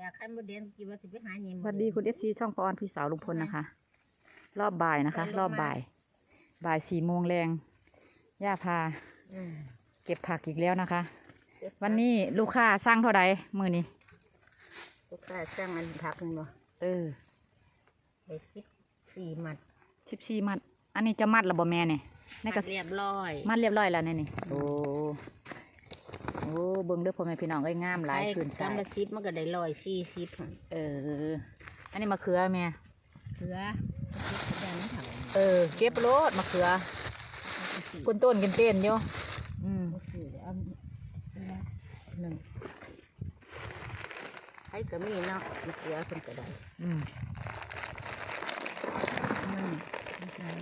อยากให้มดแดงกินว่าสิไปหาหยิมสวัสดีคุณเอฟซีช่องปออนพี่สาวลุงพลนะคะ รอบบ่ายนะคะ รอบบ่าย บ่ายสี่โมงแรงย่าพาอืมเก็บผักอีกแล้วนะคะ วันนี้ลูกค้าสร้างเท่าใดมือนี้ลูกค้าสร้างอันผักหนึงบ่เออได้สิบสี่มัดสิบสี่มัด อันนี้จะมัดระบแม่เนี่ยในกระเรียบร้อย มัดเรียบร้อยแล้วเนี่ยนี่โอ้ โอ้เบิ่งเด้อพ่อแม่พี่น้องเอ้ยงามหลายคืนสาสามยละสิบมันก็ได้ร้อยสี่สิบหั่นเออ อันนี้มะเขือแม่เถือสิบแดงไม่เท่าเออ เก็บโลดมะเขือสี่กุนต้นกินเต้นอยู่อืมสี่เอาหนึ่งไอ้ก็มีเนาะมะเขือเพิ่นก็ได้อืมอืมมันกลาย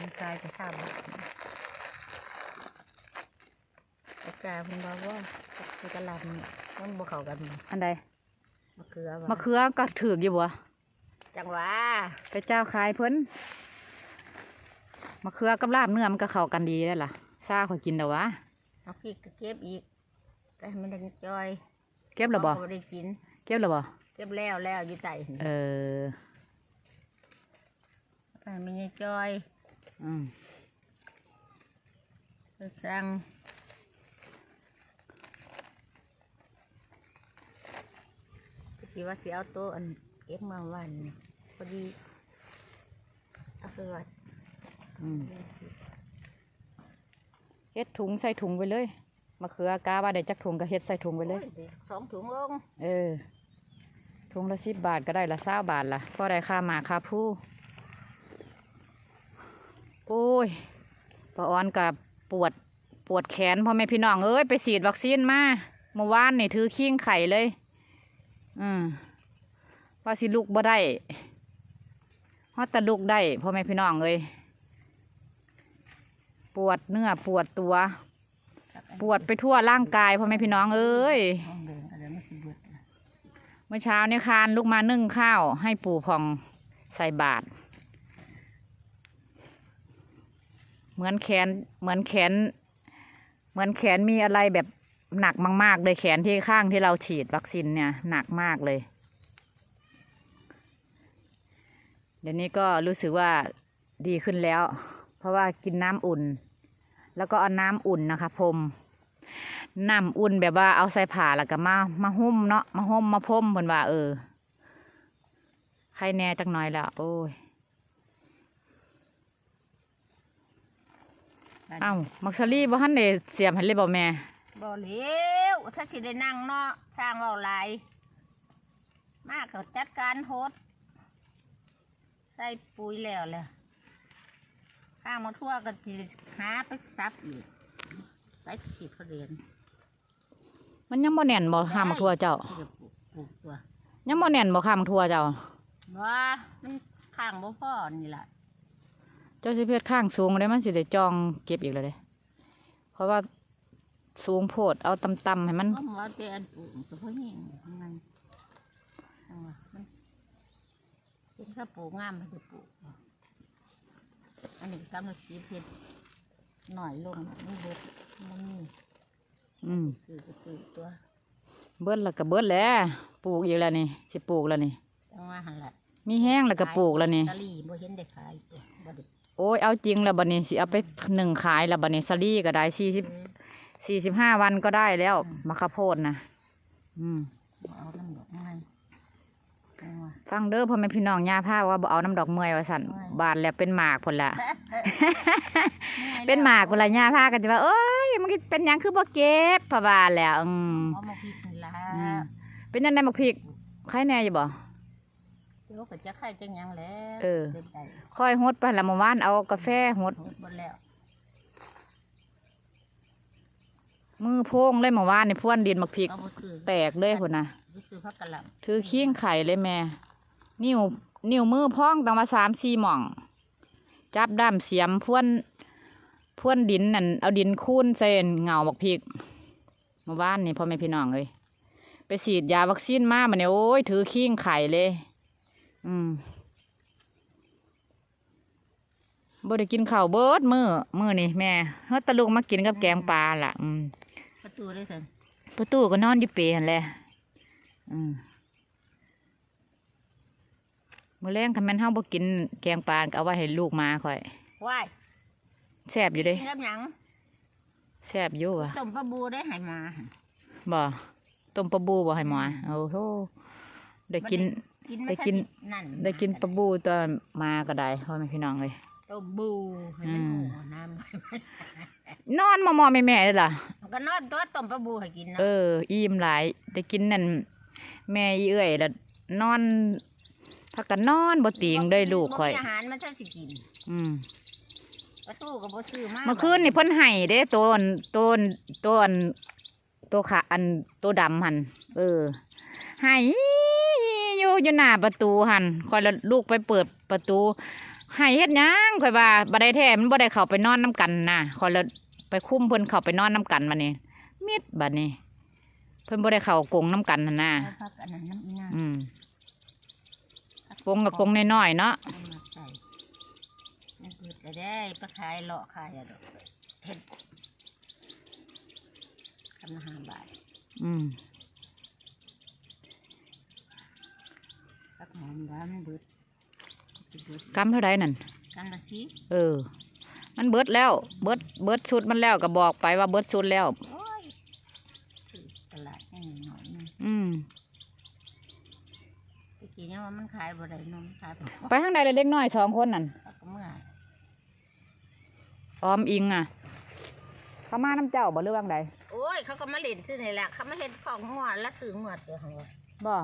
มันกลายจะทราบว่าแต่ กาเพิ่นบอกว่าคือกะหล่ำเนี่ยมันบ่เข้ากันบ่อันใดมะเขือว่มะเขือก็ถือกอยู่บ่จังหวะไปเจ้าขายเพิ่นมะเขือกับลาบเนื้อมันก็เข้ากันดีได้อล่ะซาขอยกินแต่วะเอาพริกก็เก็บอีกก็ให้มันได้จอยเก็บแล้วบ่เขาได้กิน เก็บแล้วบ่เก็บแล้วแล้วอยู่ใต้หินเออให้มันได้จอย อืมสั่ง คิดว่าสิเอาโต๊ะอันเก็บมาวันนี้พอดีเอาไปวัดอืมเฮ็ดถุงใส่ถุงไปเลยมะเขือกาว่าได้จักถุงก็เฮ็ดใส่ถุงไปเลย โอ้สองถุงลงเออถุงละสิบบาทก็ได้ละเศร้าบาทละพอได้ค่าหมาค่าผู้โอ้ยปะออนกับปวดปวดแขนพ่อแม่พี่น้องเอ้ยไปฉีดวัคซีนมาเมื่อวานนี่ถือขิ้งไข่เลย อืมว่าสิลูกบ่ได้ฮอดแต่ลูกได้พ่อแม่พี่น้องเอ้ยปวดเนื้อปวดตัว ปวดไปทั่วร่างกายพ่อแม่พี่น้องเอ้ยห้องเดินอะไรไม่สิเบิดนะเมื่อเช้าเนี่ยคานลูกมานึ่งข้าวให้ปู่พองใส่บาตรเหมือนแขนเหมือนแขน เหมือนแขนมีอะไรแบบ หนักมากๆเลยแขนที่ข้างที่เราฉีดวัคซีนเนี่ยหนักมากเลย เดี๋ยวนี้ก็รู้สึกว่าดีขึ้นแล้ว เพราะว่ากินน้ำอุ่น แล้วก็เอาน้ำอุ่นนะคะพรมน้ำอุ่นแบบว่าเอาใส่ผ้าแล้วก็มามาหุ้มเนาะมาห่มมาพรมเพิ่นว่า เออใครแน่จักหน่อยแล้วโอ้ยเอ้ามักซารี่บ่ทันได้เสียบให้เลยบ่แม่ บ่เหลวถ้าสิได้นั่งเนาะสร้างเอาหลายมากเขาจัดการโฮดใส่ปุ๋ยแล้วแหละข้างมาทั่วก็สิหาไปซับอีกไปติดเขาเรียนมันยังบ่แน่นบ่ข้ามมักทั่วเจ้าที่จะปลูกปลูกตัวยังบ่แน่นบ่ข้ามมักทั่วเจ้าว่ามันข้างบ่พ่อนี่แหละเจ้าสิเพชรข้างสูงได้มันสิได้จองเก็บอีกแล้วเด้เพราะว่า สูงโพดเอาต่ำๆให้มันก็มาเตอันปลูกก็เพราะนี่มันจังหวะมันเป็นข้าปลูกงามมันจะปลูกอันนี้กำลังสีเพชรหน่อยลงมันเบิดมันมีอืมคือก็คือตัวเบิดแล้วก็เบิดแล้วปลูกอีกแล้วนี่สิปลูกแล้วนี่ จังว่าหันละมีแห้งแล้วก็ปลูกแล้วนี่ ตะลีบ่เห็นได้ขายตัวบ่ได้โอ้ยเอาจริงแล้วบัดนี้สิเอาไปหนึ่งขายแล้วบัดนี้ซาลี่ก็ได้สี่สิบ สี่สิบห้าวันก็ได้แล้วมะข้าวโพดนะอืมบ่เอาน้ำดอกไม้จังว่าฟังเด้อพ่อแม่พี่น้องย่าผ้าว่าบ่เอาน้ำดอกเมยว่าสั่นไม่ บานแล้วเป็นหมากผลละ เป็นหมากผลละย่าผ้าก็จะว่าเอ้ยมันเป็นหยังคือบ่เก็บพะบานแล้วอืมเอามาพริกนี่ล่ะอืมเป็นยังไงบักพริกใครแน่อยู่บ่ เดี๋ยวก็จะไข่จังหยังแล้วเออต็มใจค่อยฮดไปละเมื่อวานเอากาแฟฮดหมดหมดแล้ว มือโพงเลยเมื่อวานนี่พ่วนดินบักพริก เอาบ่คือแตกเลยพุ่นน่ะไปซื้อผักกะหล่ำถือเคียงไข่เลยแม่ นิ้ว นิ้วมือพ้องตั้งมาสามสี่หม่อง จับด้ามเสียมพ่วนพ่วนดินนั่นเอาดินคูนเส้นเหงาบักพริกเมื่อวานนี่พ่อแม่พี่น้องเลยไปฉีดยาวัคซีนมามันเนี่ยโอ้ยถือเคียงไข่เลย อืมบ่ได้กินข้าวเบิดมือมือนี่แม่เฮาตะลุกมากินกับแกงปลาล่ะ อืมประ ตูได้ถึงประตูก็นอนอยู่เปรย์หั่นแหละอืมมื้อแรงคันแม่นเฮาบ่กินแกงปลาก็เอาไว้ให้ลูกหมาข่อยว่ายแซ่บอยู่เด้กินกับหยังแซ่บอยู่ว่ะต้มปลาบูได้ให้มาบ่ต้มปลาบูบ่ให้หมอโอ้โหได้กินกินได้กินนั่นได้กินปลาบูตอนมาก็ได้พ่อแม่พี่น้องเลยต้มบูให้มันอืมหัวน้ำ นอนมอมอแม่แม่ๆเลยล่ะมันก็นอนตัวต้มปลาบูให้กินเอเนาะออิ่มหลายได้กินนั่นแม่อีเอ้ยแล้วนอนพักกันนอนบ่ติงได้ลูกข่อยบ่มีอาหารมันจะสิกิน อืมประตูก็บ่ซื้อมาเมื่อคืนนี่เพิ่นให้เด้ตัวอันตัวอันตัวอันตัวขาอันตัวดำหันเออให้อยู่อยู่หน้าประตูหันคอยละลูกไปเปิดประตูให้เฮ็ดหยังคอยว่าบ่ได้แท้มันบ่ได้เข้าไปนอนน้กันนะคอยละ ไปคุ้มเพิ่นเข้าไปนอนน้กันมานี่มิดบัดนี้ เพิ่นบ่ได้เข้ากรงน้กันหั่นน่ะเอาพักอันนั้นน้ำอีน่าอืมกรงกับกรงน้อยๆเนาะเอามาใส่มันเปิดก็ได้ไปขายเลาะขายอะดอกเห็ดคำละห้าบาทอืมพักหอมร้านมันเบิดสิเบิดกำเท่าใดนั่น กันละสิ เออ มันเบิดแล้ว เบิดเบิดชุดมันแล้วก็บอกไปว่าเบิดชุดแล้วโอ้ยซื้อตลาดแห่งหน่อยหนึงอืมตะกี้เนี่ยว่ามันขายบ่ได้นมนขายบ่ไปทางใดเลยเล็กน้อยสองคนนั่นพักก็เมื่อยออมอิงอะ เขามาน้ำเจ้าบ่หรือว่างใดโอ้ยเขาก็มาเล่นซื้อนี่แหละเขามาเห็นของหัวและซื้อหัวตัวหัวบ่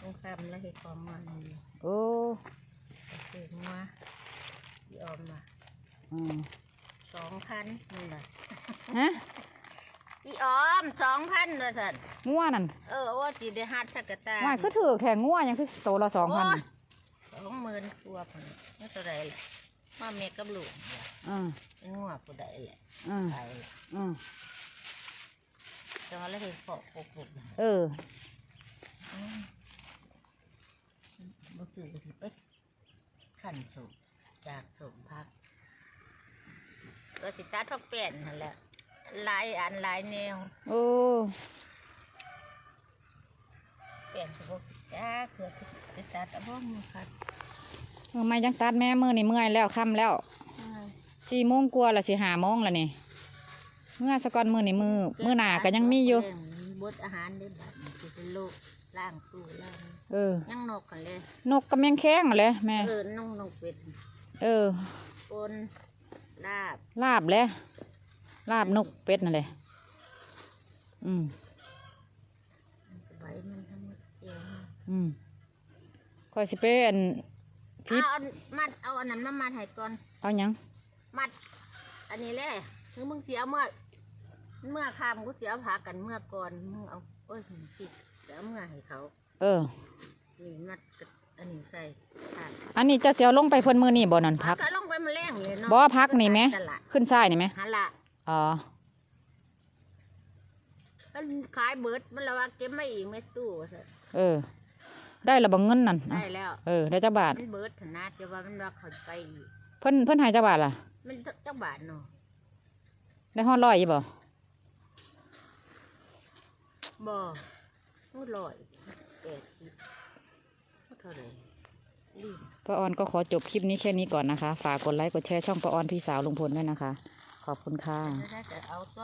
ต้องคำแล้วเห็นของหัวนี่โอ้ซื้อหัวที่ออมมา อืมสองพันนี่แหละฮะอีออมสองพันเลยสันงัวนั่นเออว่าจีได้ฮัดสักกะตาว่าคือถือแข่งงัวยังคือโตละสองพันโยสองหมื่นตัวพันนี่ตัวใดแหละมาเมกับลูกเนี่ยอืมเป็นงัวผู้ใดแหละอืมไปละอืมจังหวะแล้วเห็นเกาะปกปกเออบ่คือก็สิไปขันสูบจากสูบพัก ก็สิตาทอกเปลี่ยนนั่นแหละหลายอันหลายแนวโอ้เปลี่ยนสบุกจ้าเกิดสิตาตะบ้องมือคัดเออไม่จังตัดแม่มือนี่เมื่อยแล้วค่ำแล้วสี่โมงกว่าละสิห้าโมงแล้วนี่เมื่อสะก่อนมือนี่มือมือหนาก็ยังมีอยู่บดอาหารได้บัดนี้สิเป็นโลกล่างตู้ล่างเออยังนกกันเลยนกกับแมงแข้งเลยแม่เออน้องนกเป็ดเออปน ลาบ ลาบเลยลาบนกเป็ดนั่นเลยอืมไว้มันทำเกี่ยวมาอืมคอยสิเป็นพิษเอาอันมัดเอาอันนั้นมามัดให้ก่อน เอาหยังมัด อันนี้แหละคือมึงเสียเมื่อ เมื่อคำกูเสียผักกันเมื่อก่อนมึงเอาโอ้ยจิตเสียเมื่อให้เขาเออนี่มัดกับ อันนี้ใส่ผักอันนี้จะเสียวลงไปเพิ่นมือนี่บ่นั่นพัก ก็ลงไปมาแล้งเลยเนาะบ่พักนี่ไหม ตลาดขึ้นซ้ายนี่ไหมฮะละอ๋อ มันขายเบิดมันละว่าเก็บไม่อีกไม่ตู้ว่าซั่นเออ ได้ละบังเงินนั่นได้แล้ว เออ ได้จักบาท มันเบิดถนาจะว่ามันว่าเขาไปอีกเพิ่นเพิ่นใหายจักบาทล่ะ มันจักบาทเนาะได้ฮอดร้อยอยู่บ่บ่มูลอยแปดสิบเท่าไหร่ลืมป้าออนก็ขอจบคลิปนี้แค่นี้ก่อนนะคะ ฝากกดไลค์กดแชร์ช่องป้าออนพี่สาวลุงพลด้วยนะคะ ขอบคุณค่ะแล้วถ้าจะเอาตัว